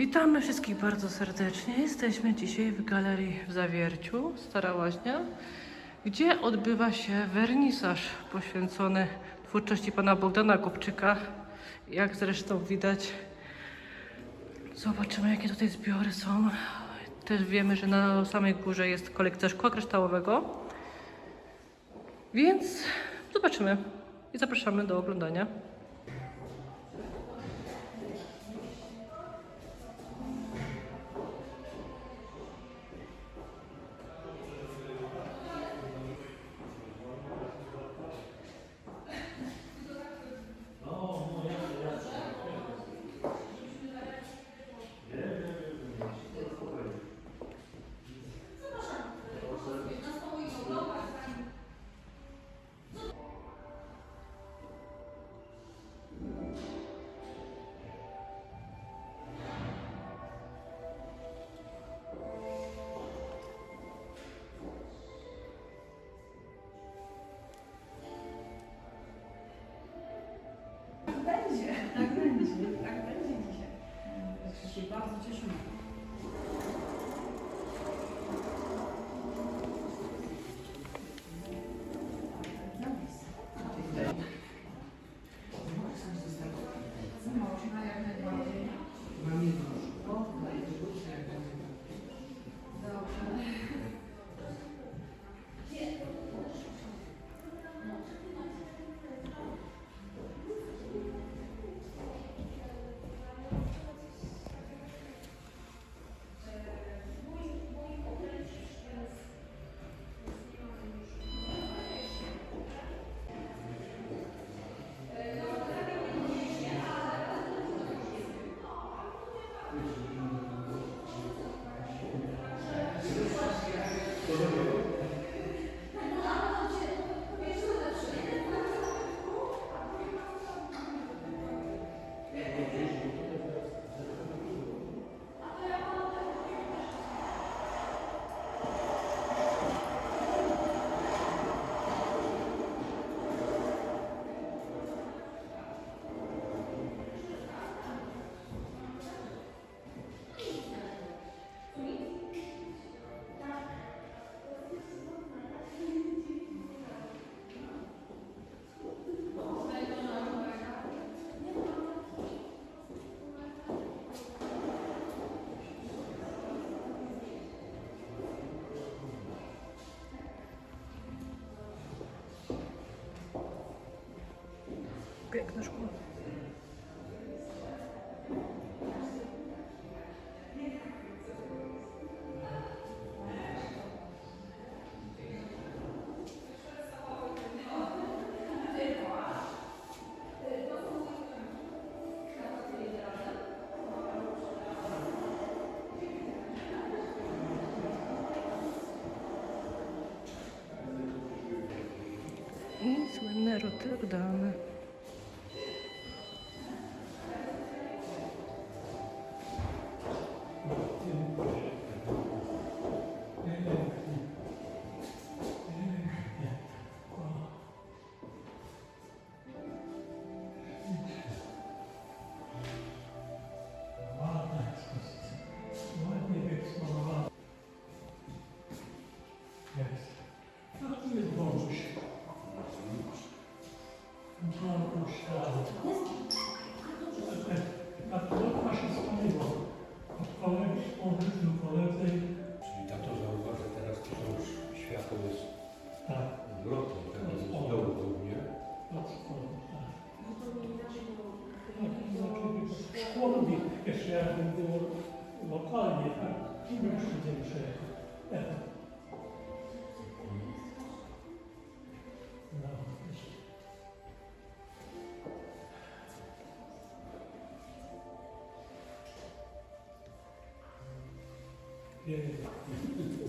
Witamy wszystkich bardzo serdecznie. Jesteśmy dzisiaj w galerii w Zawierciu, Stara Łaźnia, gdzie odbywa się wernisaż poświęcony twórczości pana Bogdana Kopczyka. Jak zresztą widać, zobaczymy jakie tutaj zbiory są. Też wiemy, że na samej górze jest kolekcja szkła kryształowego. Więc zobaczymy i zapraszamy do oglądania. Station книжку. Yeah.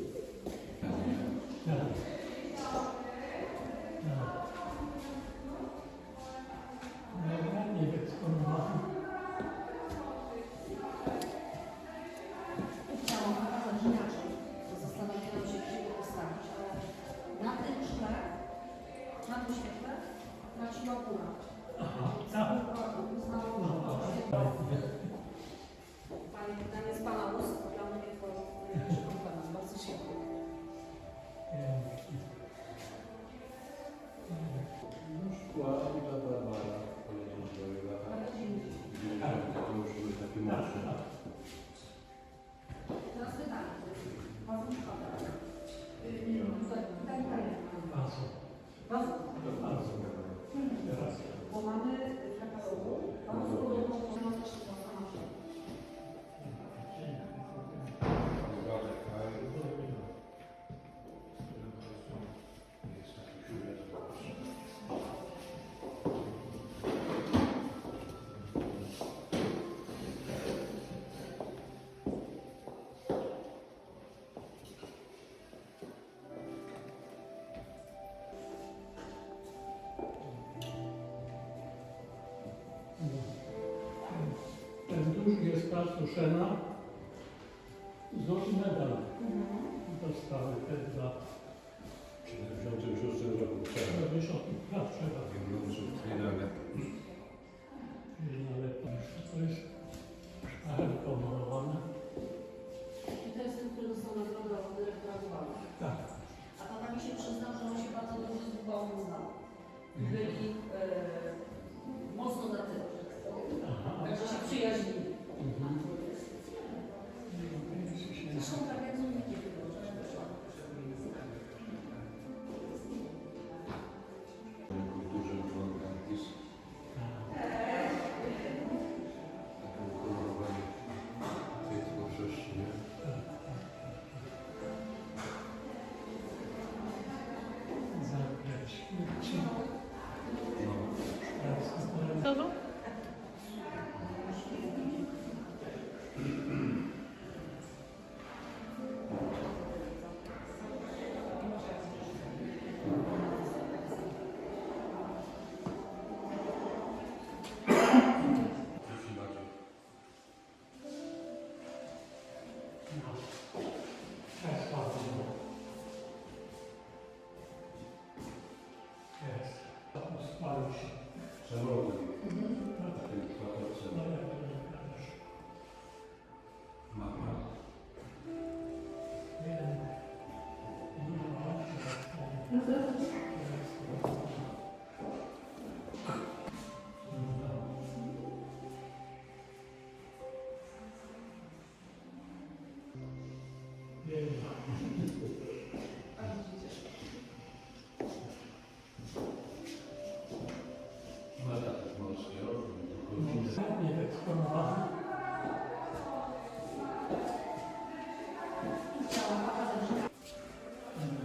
z placu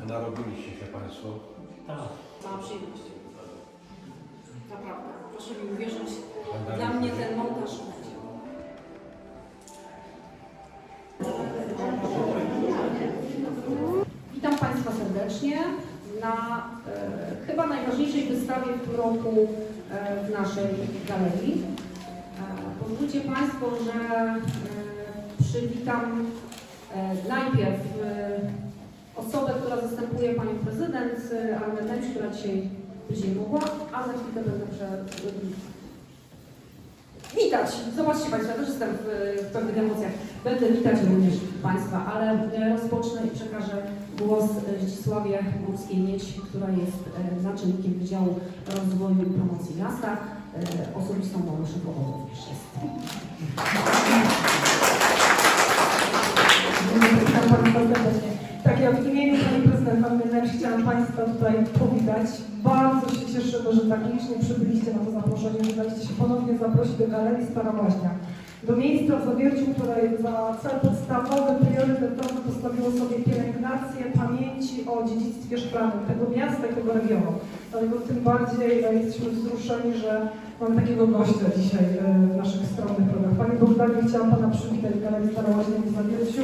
Narobiliście się Państwo. Tak. Cała przyjemność. Naprawdę. Proszę mi uwierzyć, dla mnie że- ten montaż będzie. Witam Państwa serdecznie na e, chyba najważniejszej wystawie w tym roku e, w naszej galerii. Pozwólcie Państwo, że e, przywitam e, najpierw e, osobę, która zastępuje Panią Prezydent, Annę Nemś, która dzisiaj nie mogła, a za chwilkę będę prze... Witać! Zobaczcie Państwo, ja też jestem w, pewnych emocjach. Będę witać również Państwa, ale rozpocznę i przekażę głos Zdzisławie Górskiej-Mieć, która jest naczelnikiem Wydziału Rozwoju i Promocji Miasta. Osobistą Małyszą powodów serdecznie. Tak, ja w imieniu Pani Prezydent Anny Nemś chciałam Państwa tutaj powitać. Bardzo się cieszymy, że tak licznie przybyliście na to zaproszenie, że daliście się ponownie zaprosić do Galerii Stara. Do miejsca w Zawierciu, które za cel podstawowy, priorytetowy postawiło sobie pielęgnację pamięci o dziedzictwie szklanym tego miasta i tego regionu. Dlatego tym bardziej e, jesteśmy wzruszeni, że mamy takiego gościa dzisiaj e, w naszych stronnych drogach. Panie Bogdanie, chciałam Pana przywitać w Galerii Stara Łaźnia w Zawierciu.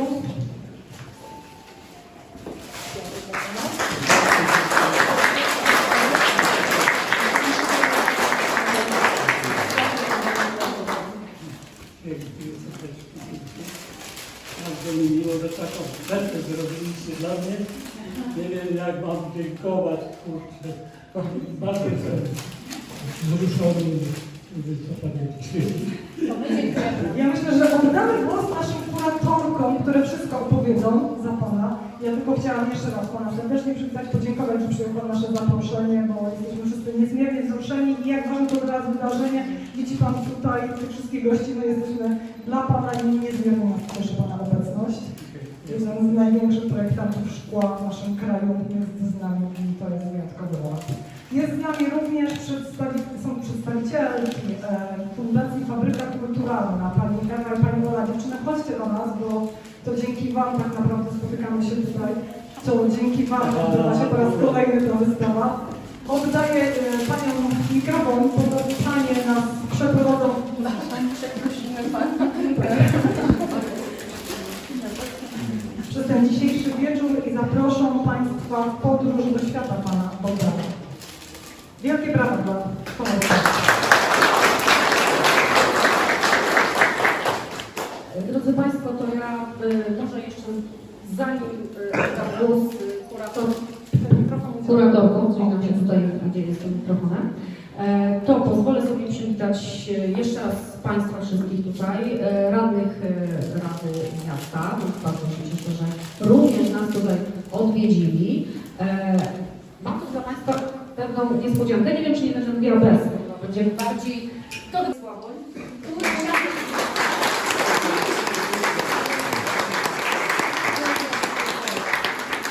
Bardzo mi miło, że taką ofertę zrobiliście dla mnie. Nie wiem jak mam dziękować, kurczę. Bardzo wzruszony, co Panie Ja myślę, że oddamy głos naszym kuratorkom, które wszystko opowiedzą za Pana. Ja tylko chciałam jeszcze raz Pana serdecznie przywitać, podziękować, że przyjął Pan nasze zaproszenie, bo jesteśmy wszyscy niezmiernie wzruszeni i jak ważne to teraz wydarzenie. Widzi Pan tutaj tych wszystkich gości, my jesteśmy dla Pana i niezmiernie nas cieszy Pana obecność. Jeden z największych projektantów szkła w naszym kraju jest z nami i to jest wyjątkowy ład. Jest z nami również przedstawi są przedstawicielki e, Fundacji Fabryka Kulturalna, Pani Ewa i Pani Ola. Dziewczyny, chodźcie do nas, bo to dzięki Wam tak naprawdę spotykamy się tutaj. To dzięki Wam odbywa się po raz kolejny ta wystawa. Oddaję e, Panią mikrofon, bo Panie nas przeprowadzą przez ten dzisiejszy wieczór i zaproszą Państwa w podróż do świata Pana Bogdana. Wielkie brawa dla Pana. Drodzy Państwo, to ja y, może jeszcze zanim y, oddam głos y, kurator, kuratorkom, czyli nam się tutaj dzieje z tym mikrofonem, e, to pozwolę sobie przywitać jeszcze raz Państwa wszystkich tutaj, e, radnych e, Rady Miasta. Bardzo się cieszę, że również nas tutaj odwiedzili. Mam tu dla Państwa pewną niespodziankę. Nie wiem, czy nie będę mówiła bez, będzie bardziej... To Sławoń.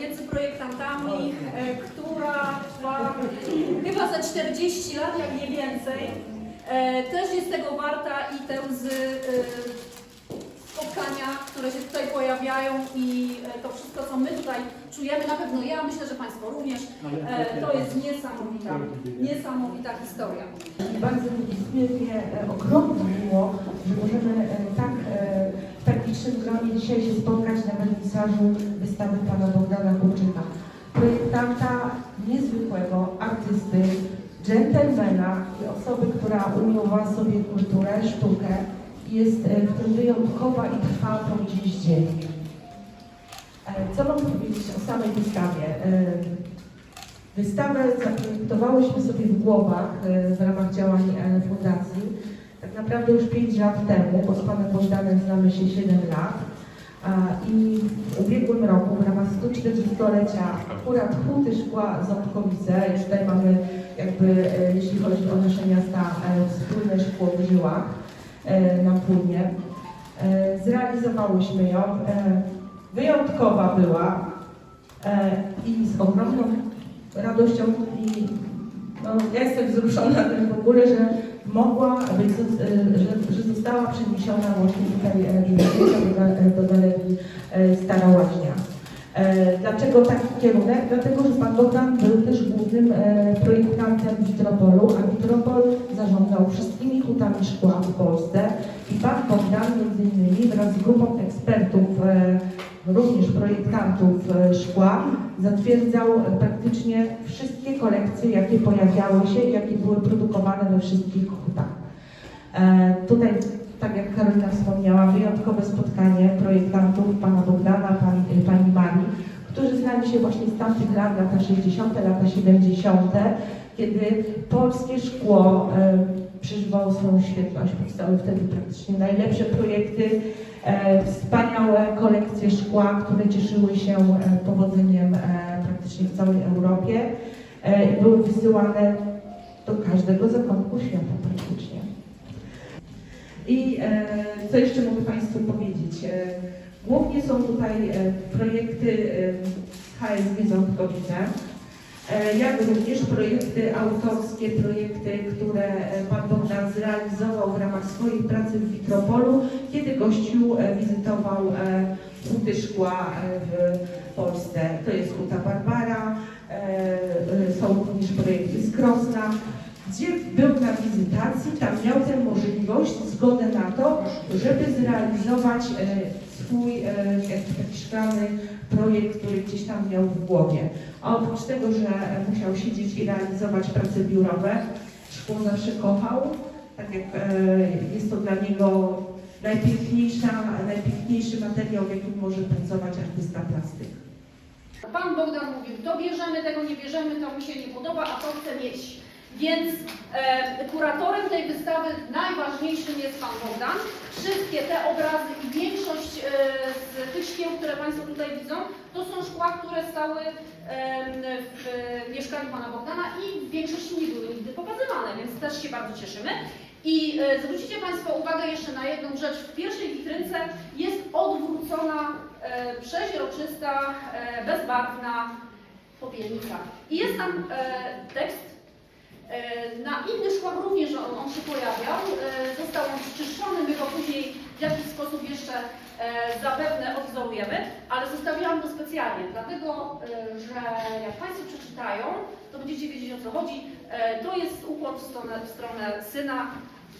między projektantami, e, która trwa chyba za 40 lat, jak nie więcej. E, Też jest tego warta i te łzy e, spotkania, które się tutaj pojawiają i e, to wszystko, co my tutaj czujemy, na pewno ja, myślę, że Państwo również, e, to jest niesamowita, niesamowita historia. Bardzo mi niezmiernie ogromnie miło, że możemy e, tak e, w tak licznym gronie dzisiaj się spotkać na wernisażu wystawy pana Bogdana Kurczyka. Projektanta niezwykłego, artysty, dżentelmena i osoby, która umiłowa sobie kulturę, sztukę jest e, w tym wyjątkowa i trwa po dziś dzień. E, Co mogę powiedzieć o samej wystawie? E, Wystawę zaprojektowałyśmy sobie w głowach w ramach działań fundacji tak naprawdę już 5 lat temu, bo z Panem Bogdanem znamy się 7 lat. I w ubiegłym roku w ramach 140-lecia akurat Huty Szkła Ząbkowice, i tutaj mamy jakby, e, jeśli chodzi o nasze miasta, e, wspólne szkło w żyłach e, nam płynie. Zrealizowałyśmy ją. Wyjątkowa była i z ogromną radością i no, ja jestem wzruszona tym w ogóle, że mogła być, e, że, że została przeniesiona właśnie tutaj do, do, galerii e, Stara Łaźnia. E, Dlaczego taki kierunek? Dlatego, że Pan Bogdan był też głównym e, projektantem Witropolu, a Witropol zarządzał wszystkimi hutami szkła w Polsce i Pan Bogdan między innymi wraz z grupą ekspertów, również projektantów e, szkła, zatwierdzał e, praktycznie wszystkie kolekcje, jakie pojawiały się jakie były produkowane we wszystkich hutach. E, Tutaj, tak jak Karolina wspomniała, wyjątkowe spotkanie projektantów pana Bogdana, pani, pani Marii, którzy znali się właśnie z tamtych lat, lata 60., lata 70., kiedy polskie szkło e, przeżywało swoją świetność. Powstały wtedy praktycznie najlepsze projekty, e, wspaniałe kolekcje szkła, które cieszyły się e, powodzeniem e, praktycznie w całej Europie e, i były wysyłane do każdego zakątku świata praktycznie. I co jeszcze mogę Państwu powiedzieć? Głównie są tutaj projekty HSG Ząbkowice, jak również projekty autorskie, projekty, które e, Pan Bogdan zrealizował w ramach swojej pracy w Witropolu, kiedy gościu e, wizytował e, huty szkła e, w Polsce. To jest Huta Barbara, e, e, są również projekty z Krosna, gdzie był na wizytacji, tam miał tę możliwość, zgodę na to, żeby zrealizować e, swój e, taki szklany projekt, który gdzieś tam miał w głowie. A oprócz tego, że musiał siedzieć i realizować prace biurowe, szkło zawsze kochał, tak jak e, jest to dla niego najpiękniejsza, najpiękniejszy materiał, w jakim może pracować artysta plastyk. Pan Bogdan mówił, to bierzemy, tego nie bierzemy, to mi się nie podoba, a to chcę mieć. Więc e, kuratorem tej wystawy najważniejszym jest Pan Bogdan. Wszystkie te obrazy i większość e, z tych szkieł, które Państwo tutaj widzą, to są szkła, które stały e, w e, mieszkaniu Pana Bogdana i w większości nie były nigdy pokazywane, więc też się bardzo cieszymy. I e, zwrócicie Państwo uwagę jeszcze na jedną rzecz. W pierwszej witrynce jest odwrócona, e, przeźroczysta, e, bezbarwna popielnica. I jest tam e, tekst Na innych szkłach również on, on się pojawiał. E, Został on przyczyszczony, my go później w jakiś sposób jeszcze e, zapewne odwzorujemy, ale zostawiłam go specjalnie, dlatego e, że jak Państwo przeczytają, to będziecie wiedzieć o co chodzi. E, To jest ukłon w stronę, w stronę syna,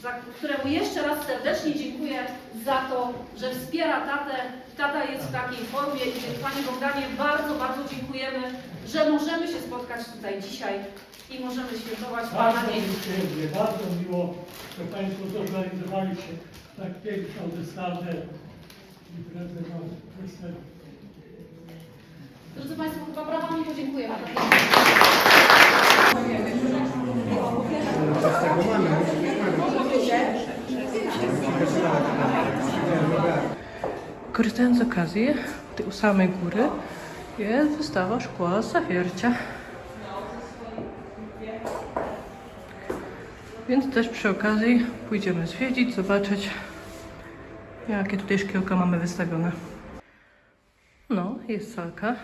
za któremu jeszcze raz serdecznie dziękuję za to, że wspiera tatę. Tata jest w takiej formie i więc Panie Bogdanie bardzo, bardzo dziękujemy, że możemy się spotkać tutaj dzisiaj i możemy świętować Pana Bardzo dzień. dziękuję, bardzo miło, że Państwo zorganizowali się tak piękną wystawę na weselu. Drodzy Państwo, chyba brawami podziękujemy. Korzystając z okazji, u samej góry jest wystawa szkła zawiercia. Więc też przy okazji pójdziemy zwiedzić, zobaczyć, jakie tutaj szkiełka mamy wystawione. No, jest salka.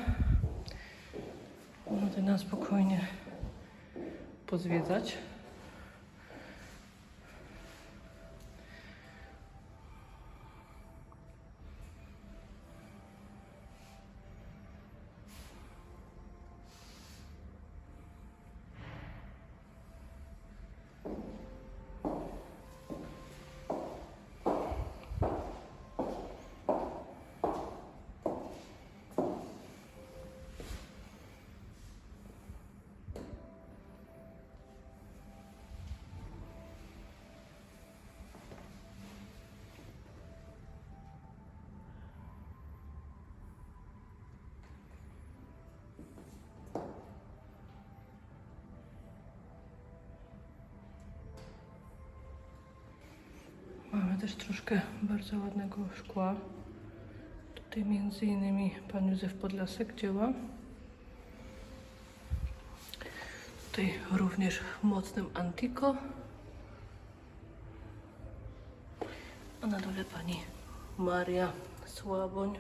Można tutaj na spokojnie pozwiedzać. Też troszkę bardzo ładnego szkła. Tutaj między innymi pan Józef Podlasek dzieła. Tutaj również w mocnym Antico. A na dole pani Maria Słaboń.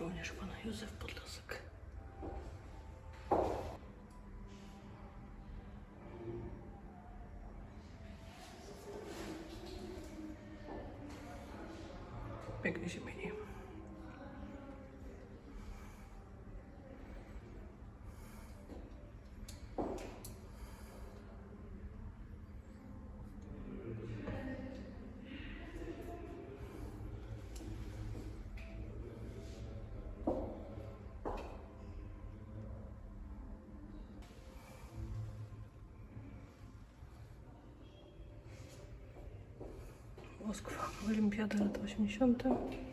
Również pan Józef Podlasek. Pięknie się Moskwa, Olimpiada lat 80.